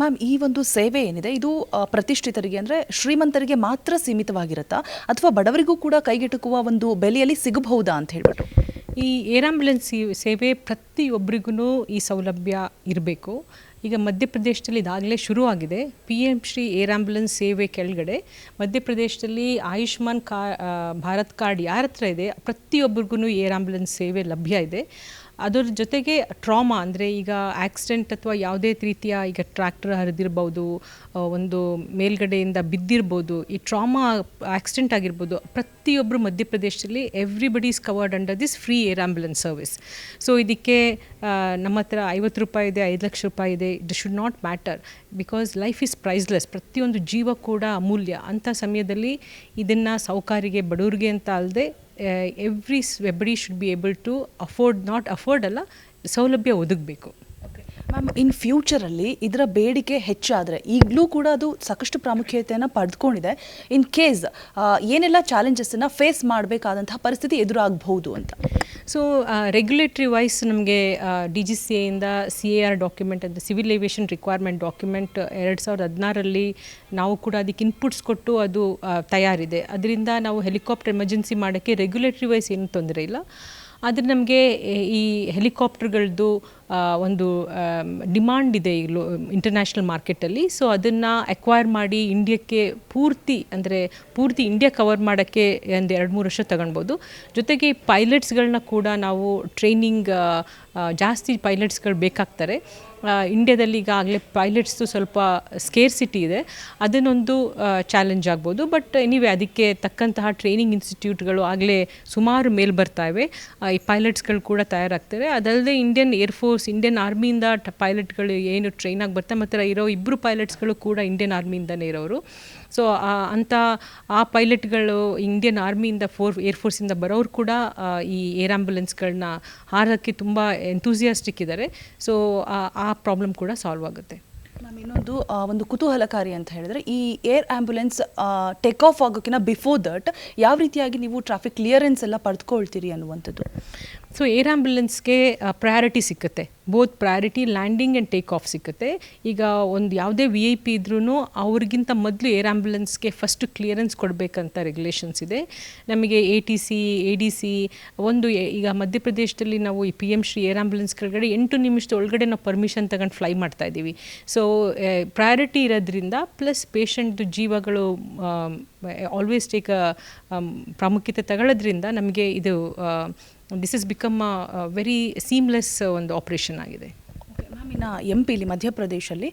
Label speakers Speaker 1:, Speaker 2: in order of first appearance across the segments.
Speaker 1: Ma'am, ಈ ಒಂದು ಸೇವೆ ಏನಿದೆ, ಇದು ಪ್ರತಿಷ್ಠಿತರಿಗೆ ಅಂದರೆ ಶ್ರೀಮಂತರಿಗೆ ಮಾತ್ರ ಸೀಮಿತವಾಗಿರುತ್ತಾ? ಅಥವಾ ಬಡವರಿಗೂ ಕೂಡ ಕೈಗೆಟುಕುವ ಒಂದು ಬೆಲೆಯಲ್ಲಿ ಸಿಗಬಹುದಾ ಅಂತ ಹೇಳ್ಬಿಟ್ಟು
Speaker 2: ಈ ಏರ್ ಆಂಬ್ಯುಲೆನ್ಸ್ ಸೇವೆ ಪ್ರತಿಯೊಬ್ಬರಿಗೂ ಈ ಸೌಲಭ್ಯ ಇರಬೇಕು. ಈಗ ಮಧ್ಯಪ್ರದೇಶದಲ್ಲಿ ಇದಾಗಲೇ ಶುರುವಾಗಿದೆ. P M Shri air ambulance ಸೇವೆ ಕೆಳಗಡೆ ಮಧ್ಯಪ್ರದೇಶದಲ್ಲಿ ಆಯುಷ್ಮಾನ್ ಕಾ ಭಾರತ್ ಕಾರ್ಡ್ ಯಾರ ಹತ್ರ ಇದೆ ಪ್ರತಿಯೊಬ್ಬರಿಗೂ ಏರ್ ಆಂಬ್ಯುಲೆನ್ಸ್ ಸೇವೆ ಲಭ್ಯ ಇದೆ. ಅದರ ಜೊತೆಗೆ ಟ್ರಾಮಾ ಅಂದರೆ ಈಗ ಆಕ್ಸಿಡೆಂಟ್ ಅಥವಾ ಯಾವುದೇ ರೀತಿಯ ಈಗ ಟ್ರ್ಯಾಕ್ಟರ್ ಹರಿದಿರ್ಬೋದು ಒಂದು ಮೇಲ್ಗಡೆಯಿಂದ ಬಿದ್ದಿರ್ಬೋದು, ಈ ಟ್ರಾಮಾ ಆಕ್ಸಿಡೆಂಟ್ ಆಗಿರ್ಬೋದು ಪ್ರತಿಯೊಬ್ಬರು ಮಧ್ಯಪ್ರದೇಶದಲ್ಲಿ everybody is covered under this free air ambulance service so ಇದಕ್ಕೆ ನಮ್ಮ ಹತ್ರ ಐವತ್ತು ರೂಪಾಯಿ ಇದೆ, ಐದು ಲಕ್ಷ ರೂಪಾಯಿ ಇದೆ it should not matter because life is priceless ಪ್ರತಿಯೊಂದು ಜೀವ ಕೂಡ ಅಮೂಲ್ಯ. ಅಂಥ ಸಮಯದಲ್ಲಿ ಇದನ್ನು ಸೌಕಾರಿಗೆ ಬಡವರಿಗೆ ಅಂತ ಅಲ್ಲದೆ everybody should be able to afford not afford ಅಲ್ಲ ಸೌಲಭ್ಯ ಒದಗಬೇಕು.
Speaker 1: ಮ್ಯಾಮ್ ಇನ್ ಫ್ಯೂಚರಲ್ಲಿ ಇದರ ಬೇಡಿಕೆ ಹೆಚ್ಚಾದರೆ ಈಗಲೂ ಕೂಡ ಅದು ಸಾಕಷ್ಟು ಪ್ರಾಮುಖ್ಯತೆಯನ್ನು ಪಡೆದುಕೊಂಡಿದೆ. ಇನ್ ಕೇಸ್ ಏನೆಲ್ಲ ಚಾಲೆಂಜಸ್ಸನ್ನು ಫೇಸ್ ಮಾಡಬೇಕಾದಂತಹ ಪರಿಸ್ಥಿತಿ ಎದುರಾಗಬಹುದು ಅಂತ.
Speaker 2: ಸೊ ರೆಗ್ಯುಲೇಟ್ರಿ ವೈಸ್ ನಮಗೆ ಡಿ ಜಿ ಸಿ ಎಯಿಂದ ಸಿ ಎ ಆರ್ ಡಾಕ್ಯುಮೆಂಟ್ ಅಂದರೆ ಸಿವಿಲ್ ಏವಿಯೇಷನ್ ರಿಕ್ವೈರ್ಮೆಂಟ್ ಡಾಕ್ಯುಮೆಂಟ್ ಎರಡು ಸಾವಿರದ ಹದಿನಾರಲ್ಲಿ ನಾವು ಕೂಡ ಅದಕ್ಕೆ ಇನ್ಪುಟ್ಸ್ ಕೊಟ್ಟು ಅದು ತಯಾರಿದೆ. ಅದರಿಂದ ನಾವು ಹೆಲಿಕಾಪ್ಟರ್ ಎಮರ್ಜೆನ್ಸಿ ಮಾಡೋಕ್ಕೆ ರೆಗ್ಯುಲೇಟ್ರಿ ವೈಸ್ ಏನು ತೊಂದರೆ ಇಲ್ಲ. ಆದರೆ ನಮಗೆ ಈ ಹೆಲಿಕಾಪ್ಟರ್ಗಳದ್ದು ಒಂದು ಡಿಮಾಂಡ್ ಇದೆ ಈ ಲೋ ಇಂಟರ್ನ್ಯಾಷನಲ್ ಮಾರ್ಕೆಟಲ್ಲಿ ಸೊ ಅದನ್ನು ಅಕ್ವೈರ್ ಮಾಡಿ ಇಂಡಿಯಾಕ್ಕೆ ಪೂರ್ತಿ, ಅಂದರೆ ಪೂರ್ತಿ ಇಂಡಿಯಾ ಕವರ್ ಮಾಡೋಕ್ಕೆ ಒಂದು ಎರಡು ಮೂರು ವರ್ಷ ತಗೊಳ್ಬೋದು. ಜೊತೆಗೆ ಪೈಲಟ್ಸ್ಗಳನ್ನ ಕೂಡ ನಾವು ಟ್ರೈನಿಂಗ್ ಜಾಸ್ತಿ ಪೈಲಟ್ಸ್ಗಳು ಬೇಕಾಗ್ತಾರೆ. ಇಂಡ್ಯಾದಲ್ಲಿ ಈಗ ಈಗಾಗಲೇ ಪೈಲಟ್ಸ್ದು ಸ್ವಲ್ಪ ಸ್ಕೇರ್ಸಿಟಿ ಇದೆ. ಅದನ್ನೊಂದು ಚಾಲೆಂಜ್ ಆಗ್ಬೋದು. ಬಟ್ ಎನಿವೆ ಅದಕ್ಕೆ ತಕ್ಕಂತಹ ಟ್ರೈನಿಂಗ್ ಇನ್ಸ್ಟಿಟ್ಯೂಟ್ಗಳು ಆಗಲೇ ಸುಮಾರು ಮೇಲ್ ಬರ್ತಾ ಇವೆ. ಆ, ಈ ಪೈಲಟ್ಸ್ಗಳು ಕೂಡ ತಯಾರಾಗ್ತಾರೆ ಅದಲ್ಲದೆ ಇಂಡಿಯನ್ ಏರ್ಫೋರ್ಸ್ ಇಂಡಿಯನ್ ಆರ್ಮಿಯಿಂದ ಪೈಲಟ್ಗಳು ಏನು ಟ್ರೈನ್ ಆಗಿ ಬರ್ತಾ ಮತ್ತು ಇರೋ ಇಬ್ಬರು ಪೈಲಟ್ಸ್ಗಳು ಕೂಡ ಇಂಡಿಯನ್ ಆರ್ಮಿಯಿಂದನೇ ಇರೋರು. ಸೊ ಅಂಥ ಆ ಪೈಲಟ್ಗಳು ಇಂಡಿಯನ್ ಆರ್ಮಿಯಿಂದ ಫೋರ್ ಏರ್ಫೋರ್ಸಿಂದ ಬರೋರು ಕೂಡ ಈ ಏರ್ ಆ್ಯಂಬುಲೆನ್ಸ್ಗಳನ್ನ ಹಾರೋಕ್ಕೆ ತುಂಬ ಎಂತೂಸಿಯಾಸ್ಟಿಕ್ ಇದ್ದಾರೆ. ಸೊ ಆ ಪ್ರಾಬ್ಲಮ್ ಕೂಡ ಸಾಲ್ವ್ ಆಗುತ್ತೆ.
Speaker 1: ಮ್ಯಾಮ್ ಇನ್ನೊಂದು ಒಂದು ಕುತೂಹಲಕಾರಿ ಅಂತ ಹೇಳಿದ್ರೆ, ಈ ಏರ್ ಆಂಬ್ಯುಲೆನ್ಸ್ ಟೇಕ್ ಆಫ್ ಆಗೋಕ್ಕಿಂತ ಬಿಫೋರ್ ದಟ್ ಯಾವ ರೀತಿಯಾಗಿ ನೀವು ಟ್ರಾಫಿಕ್ ಕ್ಲಿಯರೆನ್ಸ್ ಎಲ್ಲ ಪಡೆದುಕೊಳ್ತೀರಿ ಅನ್ನುವಂಥದ್ದು?
Speaker 2: ಸೊ ಏರ್ ಆ್ಯಂಬುಲೆನ್ಸ್ಗೆ ಪ್ರಯಾರಿಟಿ ಸಿಕ್ಕುತ್ತೆ. Both priority landing and take off ಸಿಕ್ಕುತ್ತೆ. ಈಗ ಒಂದು ಯಾವುದೇ ವಿ ಐ ಪಿ ಇದ್ರೂ ಅವ್ರಿಗಿಂತ ಮೊದಲು ಏರ್ ಆ್ಯಂಬುಲೆನ್ಸ್ಗೆ ಫಸ್ಟ್ ಕ್ಲಿಯರೆನ್ಸ್ ಕೊಡಬೇಕಂತ ರೆಗ್ಯುಲೇಷನ್ಸ್ ಇದೆ. ನಮಗೆ A T C A D C ಒಂದು ಈಗ ಮಧ್ಯಪ್ರದೇಶದಲ್ಲಿ ನಾವು ಈ P M Shri air ambulance ಕೆಳಗಡೆ ಎಂಟು ನಿಮಿಷದ ಒಳಗಡೆ ನಾವು ಪರ್ಮಿಷನ್ ತಗೊಂಡು ಫ್ಲೈ ಮಾಡ್ತಾ ಇದ್ದೀವಿ. ಸೊ ಪ್ರಯಾರಿಟಿ ಇರೋದ್ರಿಂದ ಪ್ಲಸ್ ಪೇಷಂಟ್ದು ಜೀವಗಳು ಆಲ್ವೇಸ್ ಟೇಕ್ ಪ್ರಾಮುಖ್ಯತೆ ತಗೊಳ್ಳೋದ್ರಿಂದ ನಮಗೆ ಇದು this is become very seamless ಒಂದು ಆಪ್ರೇಷನ್ ಆಗಿದೆ.
Speaker 1: ಇನ್ನು ಎಂ ಪಿಲಿ ಮಧ್ಯಪ್ರದೇಶಲ್ಲಿ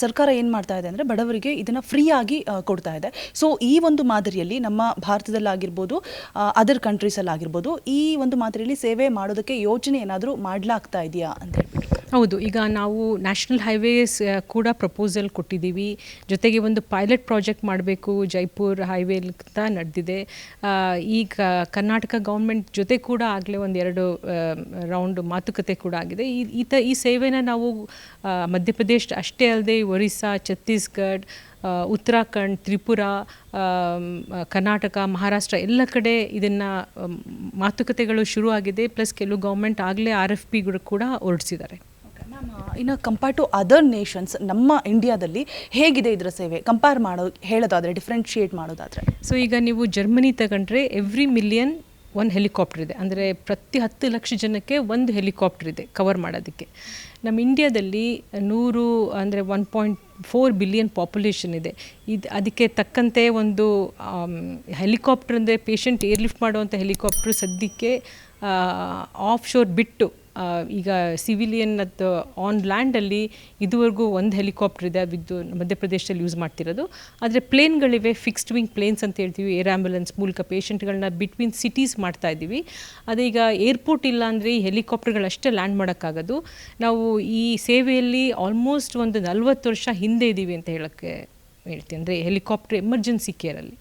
Speaker 1: ಸರ್ಕಾರ ಏನು ಮಾಡ್ತಾ ಇದೆ ಅಂದರೆ ಬಡವರಿಗೆ ಇದನ್ನು ಫ್ರೀಯಾಗಿ ಕೊಡ್ತಾ ಇದೆ. ಸೊ ಈ ಒಂದು ಮಾದರಿಯಲ್ಲಿ ನಮ್ಮ ಭಾರತದಲ್ಲಾಗಿರ್ಬೋದು ಅದರ್ ಕಂಟ್ರೀಸಲ್ಲಾಗಿರ್ಬೋದು ಈ ಒಂದು ಮಾದರಿಯಲ್ಲಿ ಸೇವೆ ಮಾಡೋದಕ್ಕೆ ಯೋಜನೆ ಏನಾದರೂ ಮಾಡಲಾಗ್ತಾ ಇದೆಯಾ ಅಂತ ಹೇಳ್ಬಿಟ್ಟು.
Speaker 2: ಹೌದು, ಈಗ ನಾವು ನ್ಯಾಷನಲ್ ಹೈವೇಸ್ ಕೂಡ ಪ್ರಪೋಸಲ್ ಕೊಟ್ಟಿದ್ದೀವಿ. ಜೊತೆಗೆ ಒಂದು ಪೈಲಟ್ ಪ್ರಾಜೆಕ್ಟ್ ಮಾಡಬೇಕು ಜೈಪುರ್ ಹೈವೇ ಅಂತ ನಡೆದಿದೆ. ಈಗ ಕರ್ನಾಟಕ ಗೌರ್ಮೆಂಟ್ ಜೊತೆ ಕೂಡ ಆಗಲೇ ಒಂದು ಎರಡು ರೌಂಡ್ ಮಾತುಕತೆ ಕೂಡ ಆಗಿದೆ. ಈ ಈ ತ, ಈ ಸೇವೆನ ನಾವು ಮಧ್ಯಪ್ರದೇಶ ಅಷ್ಟೇ ಅಲ್ಲದೆ ಒರಿಸ್ಸಾ ಛತ್ತೀಸ್ಗಢ ಉತ್ತರಾಖಂಡ್, ತ್ರಿಪುರ ಕರ್ನಾಟಕ, ಮಹಾರಾಷ್ಟ್ರ ಎಲ್ಲ ಕಡೆ ಇದನ್ನು ಮಾತುಕತೆಗಳು ಶುರುವಾಗಿದೆ. ಪ್ಲಸ್ ಕೆಲವು ಗೌರ್ಮೆಂಟ್ ಆಗಲೇ ಆರ್ ಎಫ್ ಪಿಗಳು ಕೂಡ ಹೊರಡಿಸಿದ್ದಾರೆ.
Speaker 1: ಇನ್ನು ಕಂಪೇರ್ ಟು ಅದರ್ ನೇಷನ್ಸ್ ನಮ್ಮ ಇಂಡಿಯಾದಲ್ಲಿ ಹೇಗಿದೆ ಇದರ ಸೇವೆ? ಕಂಪೇರ್ ಮಾಡೋ, ಹೇಳೋದಾದರೆ ಡಿಫ್ರೆನ್ಷಿಯೇಟ್ ಮಾಡೋದಾದರೆ.
Speaker 2: ಸೊ ಈಗ ನೀವು ಜರ್ಮನಿ ತಗೊಂಡ್ರೆ ಎವ್ರಿ ಮಿಲಿಯನ್ ಒಂದು ಹೆಲಿಕಾಪ್ಟರ್ ಇದೆ. ಅಂದರೆ ಪ್ರತಿ ಹತ್ತು ಲಕ್ಷ ಜನಕ್ಕೆ ಒಂದು ಹೆಲಿಕಾಪ್ಟರ್ ಇದೆ ಕವರ್ ಮಾಡೋದಕ್ಕೆ. ನಮ್ಮ ಇಂಡಿಯಾದಲ್ಲಿ ನೂರು, ಅಂದರೆ one point four billion population ಇದೆ. ಇದು, ಅದಕ್ಕೆ ತಕ್ಕಂತೆ ಒಂದು ಹೆಲಿಕಾಪ್ಟರ್ ಅಂದರೆ ಪೇಷಂಟ್ ಏರ್ಲಿಫ್ಟ್ ಮಾಡುವಂಥ ಹೆಲಿಕಾಪ್ಟರ್ ಸದ್ಯಕ್ಕೆ ಆಫ್ ಶೋರ್ ಬಿಟ್ಟು ಈಗ ಸಿವಿಲಿಯನ್ ಅದು ಆನ್ ಲ್ಯಾಂಡಲ್ಲಿ ಇದುವರೆಗೂ ಒಂದು ಹೆಲಿಕಾಪ್ಟರ್ ಇದೆ, ಬಿದ್ದು ಮಧ್ಯಪ್ರದೇಶದಲ್ಲಿ ಯೂಸ್ ಮಾಡ್ತಿರೋದು. ಆದರೆ ಪ್ಲೇನ್ಗಳಿವೆ ಫಿಕ್ಸ್ಡ್ ವಿಂಗ್ ಪ್ಲೇನ್ಸ್ ಅಂತ ಹೇಳ್ತೀವಿ ಏರ್ ಆ್ಯಂಬುಲೆನ್ಸ್ ಮೂಲಕ ಪೇಷಂಟ್ಗಳನ್ನ ಬಿಟ್ವೀನ್ ಸಿಟೀಸ್ ಮಾಡ್ತಾ ಇದ್ದೀವಿ. ಅದೇ ಈಗ ಏರ್ಪೋರ್ಟ್ ಇಲ್ಲ ಅಂದರೆ ಈ ಹೆಲಿಕಾಪ್ಟರ್ಗಳಷ್ಟೇ ಲ್ಯಾಂಡ್ ಮಾಡೋಕ್ಕಾಗೋದು. ನಾವು ಈ ಸೇವೆಯಲ್ಲಿ ಆಲ್ಮೋಸ್ಟ್ ಒಂದು ನಲ್ವತ್ತು ವರ್ಷ ಹಿಂದೆ ಇದ್ದೀವಿ ಅಂತ ಹೇಳೋಕ್ಕೆ ಹೇಳ್ತೀನಿ. ಅಂದರೆ ಹೆಲಿಕಾಪ್ಟರ್ ಎಮರ್ಜೆನ್ಸಿ ಕೇರಲ್ಲಿ